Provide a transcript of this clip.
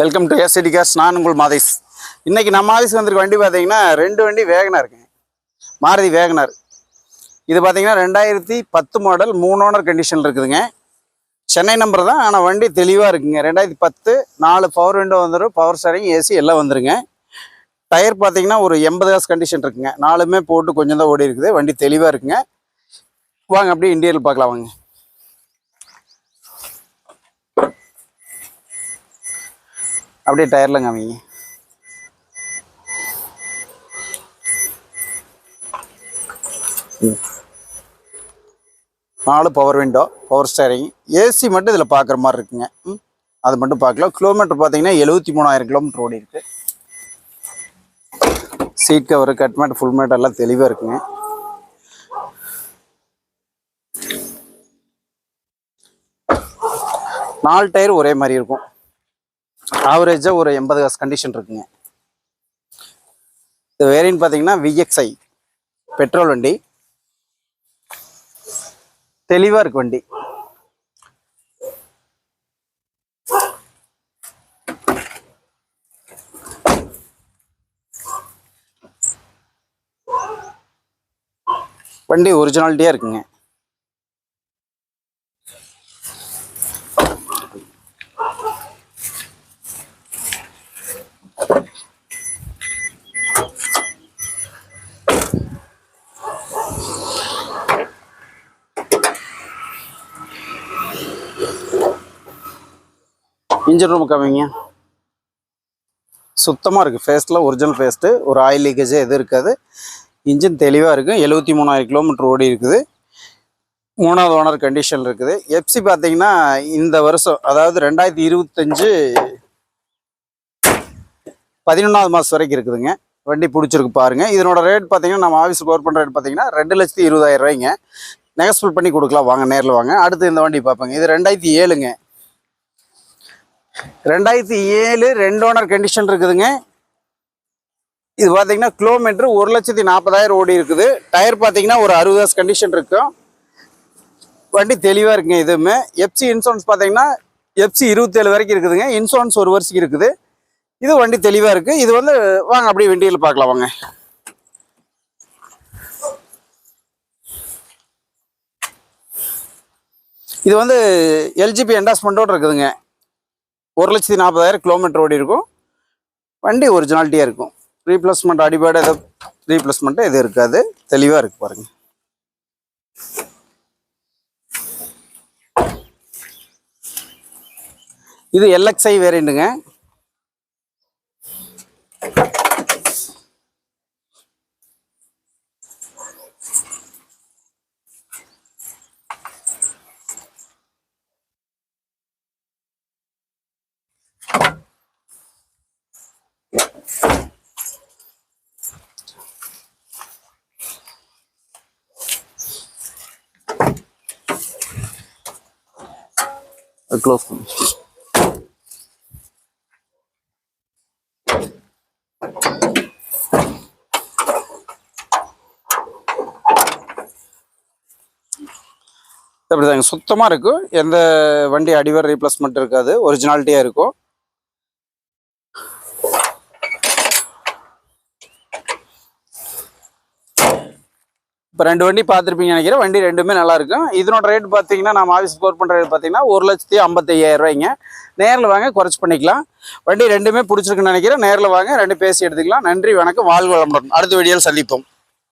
Welcome to ST case நான் உங்கள் மாதேஷ். இன்னைக்கு நம்ம ஆஃபீஸ் வந்திருக்க வண்டி பார்த்தீங்கன்னா ரெண்டு வண்டி வேகனாக இருக்குங்க மாருதி வேகனார் இது பார்த்தீங்கன்னா ரெண்டாயிரத்தி பத்து மாடல் மூணு ஓனர் கண்டிஷன் இருக்குதுங்க. சென்னை நம்பர் தான். ஆனால் வண்டி தெளிவாக இருக்குங்க. ரெண்டாயிரத்தி பத்து நாலு பவர் விண்டோ வந்துடும் பவர் ஸ்டாரிங் ஏசி எல்லாம் வந்துருங்க. டயர் பார்த்தீங்கன்னா ஒரு எண்பது காசு கண்டிஷன் இருக்குங்க. நாலுமே போட்டு கொஞ்சம் தான் ஓடி இருக்குது வண்டி தெளிவாக இருக்குங்க. வாங்க அப்படியே இன்டீரியல் பார்க்கலாம் வாங்க. அப்படியே டயர்லாம் காமிங்க ம். நாலு power window power steering AC மட்டும் இதில் பார்க்குற மாதிரி இருக்குங்க. ம். அது மட்டும் பார்க்கலாம் கிலோமீட்டர் பார்த்தீங்கன்னா எழுபத்தி மூணாயிரம் கிலோமீட்டர் ஓடி இருக்கு. Seat cover cut mat full mat எல்லாம் தெளிவாக இருக்குங்க. நாலு டயர் ஒரே மாதிரி இருக்கும். ஆவரேஜாக ஒரு எண்பது காசு கண்டிஷன் இருக்குங்க. இது வேரியன்ட் பார்த்தீங்கன்னா விஎக்ஸ்ஐ பெட்ரோல் வண்டி. தெளிவாக இருக்கு வண்டி. வண்டி ஒரிஜினாலிட்டியாக இருக்குங்க. இன்ஜின் ரூம் கம்மிங்க சுத்தமாக இருக்குது ஃபேஸ்ட்டில் ஒரிஜினல் ஃபேஸ்ட்டு ஒரு ஆயில் லீக்கேஜ் எதுவும் இருக்காது. இன்ஜின் தெளிவாக இருக்குது எழுபத்தி மூணாயிரம் கிலோமீட்டர் ஓடி இருக்குது. மூணாவது ஓனர் கண்டிஷன் இருக்குது. எஃப்சி பார்த்தீங்கன்னா இந்த வருஷம் அதாவது ரெண்டாயிரத்தி இருபத்தஞ்சு பதினொன்றாவது மாதம் வரைக்கும் இருக்குதுங்க. வண்டி பிடிச்சிருக்கு பாருங்க. இதனோட ரேட் பார்த்தீங்கன்னா நம்ம ஆஃபீஸ் ஒர்க் பண்ணுற ரேட் பார்த்தீங்கன்னா ரெண்டு லட்சத்தி இருபதாயிரம் ரூபாய்ங்க. நெகஸ்பிள் பண்ணி கொடுக்கலாம். வாங்க நேரில் வாங்க. அடுத்து இந்த வண்டி பார்ப்பேங்க. இது ரெண்டாயிரத்தி ஏழுங்க. ரெண்டாயிரத்தி ஏழு ரெண்டு ஓனர் கண்டிஷன் இருக்குதுங்க. இது பார்த்தீங்கன்னா கிலோமீட்டர் ஒரு லட்சத்தி நாற்பதாயிரம் ஓடி இருக்குது. டயர் பார்த்தீங்கன்னா ஒரு அறுபது கண்டிஷன் இருக்கும் வண்டி தெளிவாக இருக்குங்க இதுவுமே எஃப்சி இன்சூரன்ஸ் பார்த்தீங்கன்னா எஃப்சி இருபத்தேழு வரைக்கும் இருக்குதுங்க. இன்சூரன்ஸ் ஒரு வருஷத்துக்கு இருக்குது. இது வண்டி தெளிவாக இருக்குது இது வந்து வாங்க அப்படியே வண்டியில் பார்க்கலாம் வாங்க. இது வந்து எல்ஜிபி என்டாஸ்மெண்ட்டோடு இருக்குதுங்க. ஒரு லட்சத்தி நாற்பதாயிரம் கிலோமீட்டர் ஓடி இருக்கும். வண்டி ஒரிஜினாலிட்டியாக இருக்கும். ரீப்ளேஸ்மெண்ட் அடிபாடு எதோ ரீப்ளேஸ்மெண்ட்டு எதுவும் இருக்காது. தெளிவாக இருக்கு பாருங்க. இது எல்எக்ஸ்ஐ வேரியண்ட்டுங்க க்ளோஸ் பண்ணு அப்படிதாங்க. சுத்தமாக இருக்கும். எந்த வண்டி அடிவர் ரீப்ளேஸ்மெண்ட் இருக்காது. ஒரிஜினாலிட்டியாக இருக்கும். இப்போ ரெண்டு வண்டி பார்த்துருப்பீங்க நினைக்கிறேன். வண்டி ரெண்டுமே நல்லா இருக்கும். இதனோட ரேட் பார்த்தீங்கன்னா நம்ம ஆஃபீஸ் போர் பண்ணுற ரேட் பார்த்தீங்கன்னா ஒரு லட்சத்தி ஐம்பத்தையாயிரம் ரூபாய்ங்க. நேரில் வாங்க குறைச்சி பண்ணிக்கலாம். வண்டி ரெண்டுமே பிடிச்சிருக்குன்னு நினைக்கிறேன். நேரில் வாங்க ரெண்டு பேசி எடுத்துக்கலாம். நன்றி வணக்கம். வாழ்வு வளமுடன். அடுத்த வீடியோவில் சந்திப்போம்.